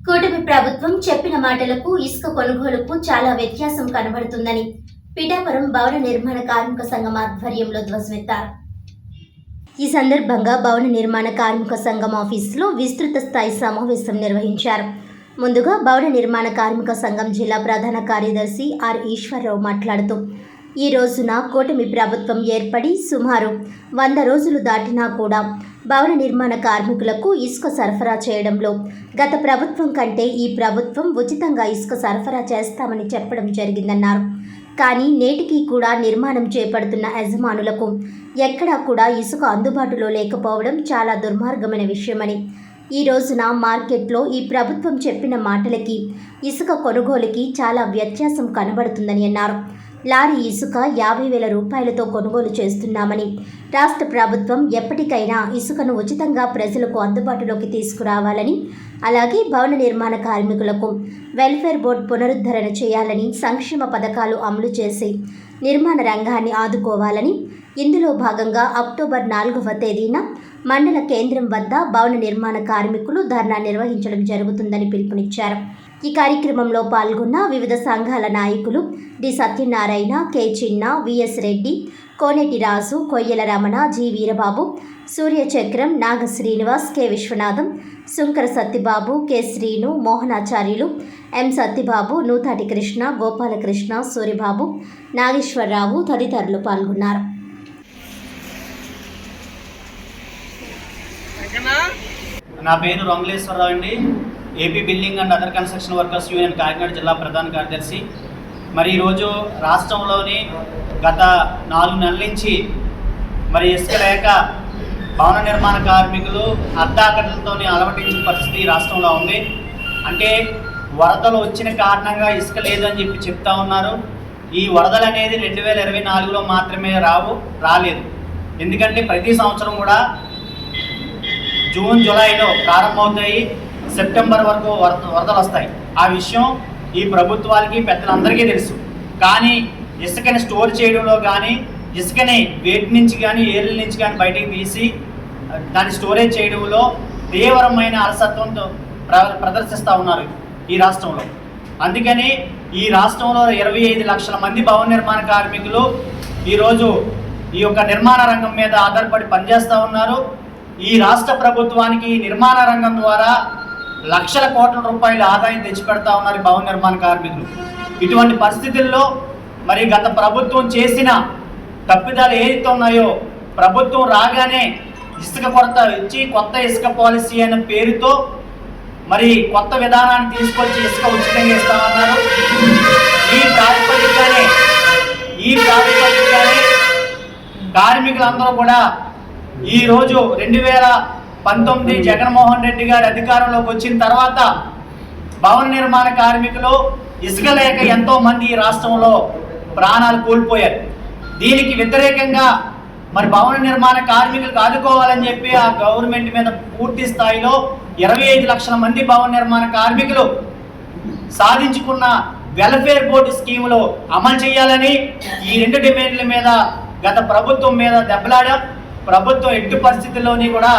కూటమి ప్రభుత్వం చెప్పిన మాటలకు ఇసుక కొనుగోలుకు చాలా వ్యత్యాసం కనబడుతుందని పిఠాపురం భవన నిర్మాణ కార్మిక సంఘం ఆధ్వర్యంలో ధ్వజమెత్తారు ఈ సందర్భంగా భవన నిర్మాణ కార్మిక సంఘం ఆఫీసులో విస్తృత స్థాయి సమావేశం నిర్వహించారు. ముందుగా భవన నిర్మాణ కార్మిక సంఘం జిల్లా ప్రధాన కార్యదర్శి ఆర్ ఈశ్వరరావు మాట్లాడుతూ ఈ రోజున కూటమి ప్రభుత్వం ఏర్పడి సుమారు వంద రోజులు దాటినా కూడా భవన నిర్మాణ కార్మికులకు ఇసుక సరఫరా చేయడంలో గత ప్రభుత్వం కంటే ఈ ప్రభుత్వం ఉచితంగా ఇసుక సరఫరా చేస్తామని చెప్పడం జరిగిందన్నారు. కానీ నేటికి కూడా నిర్మాణం చేపడుతున్న యజమానులకు ఎక్కడా కూడా ఇసుక అందుబాటులో లేకపోవడం చాలా దుర్మార్గమైన విషయమని ఈ రోజున మార్కెట్లో ఈ ప్రభుత్వం చెప్పిన మాటలకి ఇసుక కొనుగోలుకి చాలా వ్యత్యాసం కనబడుతుందని అన్నారు. లారీ ఇసుక యాభై వేల రూపాయలతో కొనుగోలు చేస్తున్నామని. రాష్ట్ర ప్రభుత్వం ఎప్పటికైనా ఇసుకను ఉచితంగా ప్రజలకు అందుబాటులోకి తీసుకురావాలని అలాగే భవన నిర్మాణ కార్మికులకు వెల్ఫేర్ బోర్డు పునరుద్ధరణ చేయాలని సంక్షేమ పథకాలు అమలు చేసి నిర్మాణ రంగాన్ని ఆదుకోవాలని ఇందులో భాగంగా అక్టోబర్ నాలుగవ తేదీన మండల కేంద్రం వద్ద భవన నిర్మాణ కార్మికులు ధర్నా నిర్వహించడం జరుగుతుందని పిలుపునిచ్చారు. ఈ కార్యక్రమంలో పాల్గొన్న వివిధ సంఘాల నాయకులు D. Satyanarayana K. Chinna VS Reddy Koneti Raju Koyyala Ramana G. Veerababu Suryachakram Naga Srinivas K. Viswanatham Sunkara Satyababu K. Srinu Mohanacharyulu M. Satyababu Nutati Krishna Gopalakrishna Suryababu Nageswararao తదితరులు పాల్గొన్నారు. నా పేరు రమలేశ్వరరావు అండి. AP building and other construction workers union Kakinada జిల్లా ప్రధాన కార్యదర్శి. మరి ఈరోజు రాష్ట్రంలోని గత నాలుగు నెలల నుంచి మరి ఇసుక లేక భవన నిర్మాణ కార్మికులు అద్దాకట్లతో అలవటించిన పరిస్థితి రాష్ట్రంలో ఉంది. అంటే వరదలు వచ్చిన కారణంగా ఇసుక లేదని చెప్పి చెప్తా ఉన్నారు. ఈ వరదలు అనేది రెండు వేల ఇరవై నాలుగులో మాత్రమే రావు రాలేదు. ఎందుకంటే ప్రతి సంవత్సరం కూడా జూన్ జూలైలో ప్రారంభమవుతాయి. సెప్టెంబర్ వరకు వరద వరదలు వస్తాయి. ఆ విషయం ఈ ప్రభుత్వాలకి పెద్దలందరికీ తెలుసు. కానీ ఇసుకని స్టోర్ చేయడంలో కానీ ఇసుకని వేటి నుంచి కానీ ఏళ్ళ నుంచి కానీ బయటికి తీసి దాన్ని స్టోరేజ్ చేయడంలో తీవ్రమైన అలసత్వంతో ప్ర ప్రదర్శిస్తూ ఉన్నారు ఈ రాష్ట్రంలో. అందుకని ఈ రాష్ట్రంలో ఇరవై ఐదు లక్షల మంది భవన నిర్మాణ కార్మికులు ఈరోజు ఈ యొక్క నిర్మాణ రంగం మీద ఆధారపడి పనిచేస్తూ ఉన్నారు. ఈ రాష్ట్ర ప్రభుత్వానికి నిర్మాణ రంగం ద్వారా లక్షల కోట్ల రూపాయల ఆదాయం తెచ్చిపెడతా ఉన్నారు భవన నిర్మాణ కార్మికులు. ఇటువంటి పరిస్థితుల్లో మరి గత ప్రభుత్వం చేసిన తప్పిదాలు ఏదైతే ఉన్నాయో ప్రభుత్వం రాగానే ఇసుక కొరత ఇచ్చి కొత్త ఇసుక పాలసీ అనే పేరుతో మరి కొత్త విధానాన్ని తీసుకొచ్చి ఇసుక ఉచితంగా ఇస్తామన్నారు ఈ ప్రాతిపదికగానే ఈ ప్రాతిపదికగానే కార్మికులందరూ కూడా ఈ రోజు రెండు వేల పంతొమ్మిది జగన్మోహన్ రెడ్డి గారు అధికారంలోకి వచ్చిన తర్వాత భవన నిర్మాణ కార్మికులు ఇసుక లేక ఎంతో మంది ఈ రాష్ట్రంలో ప్రాణాలు కోల్పోయారు. దీనికి వ్యతిరేకంగా మరి భవన నిర్మాణ కార్మికులకు ఆదుకోవాలని చెప్పి ఆ గవర్నమెంట్ మీద పూర్తి స్థాయిలో ఇరవై ఐదు లక్షల మంది భవన నిర్మాణ కార్మికులు సాధించుకున్న వెల్ఫేర్ బోర్డు స్కీములో అమలు చేయాలని ఈ రెండు డిమాండ్ల మీద గత ప్రభుత్వం మీద దెబ్బలాడాం. ప్రభుత్వం ఎట్టి పరిస్థితుల్లోని కూడా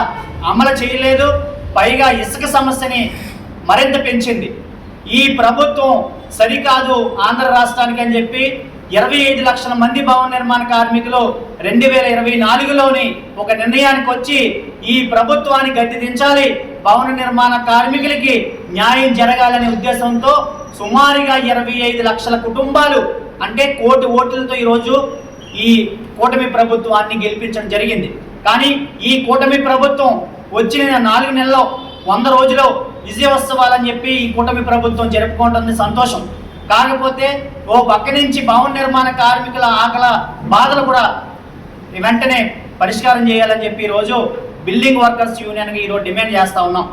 అమలు చేయలేదు. పైగా ఇసుక సమస్యని మరింత పెంచింది. ఈ ప్రభుత్వం సరికాదు ఆంధ్ర రాష్ట్రానికి అని చెప్పి ఇరవై ఐదు లక్షల మంది భవన నిర్మాణ కార్మికులు రెండు వేల ఇరవై నాలుగులోని ఒక నిర్ణయానికి వచ్చి ఈ ప్రభుత్వాన్ని గట్టి దించాలి. భవన నిర్మాణ కార్మికులకి న్యాయం జరగాలనే ఉద్దేశంతో సుమారుగా ఇరవై ఐదు లక్షల కుటుంబాలు అంటే కోటి ఓట్లతో ఈరోజు ఈ కూటమి ప్రభుత్వాన్ని గెలిపించడం జరిగింది. కానీ ఈ కూటమి ప్రభుత్వం వచ్చిన నాలుగు నెలలో వంద రోజులు విజయోత్సవాలని చెప్పి ఈ కూటమి ప్రభుత్వం జరుపుకుంటుంది సంతోషం. కాకపోతే ఓ పక్క నుంచి భవన నిర్మాణ కార్మికుల ఆకల బాధలు కూడా వెంటనే పరిష్కారం చేయాలని చెప్పి ఈరోజు బిల్డింగ్ వర్కర్స్ యూనియన్గా ఈరోజు డిమాండ్ చేస్తా ఉన్నాం.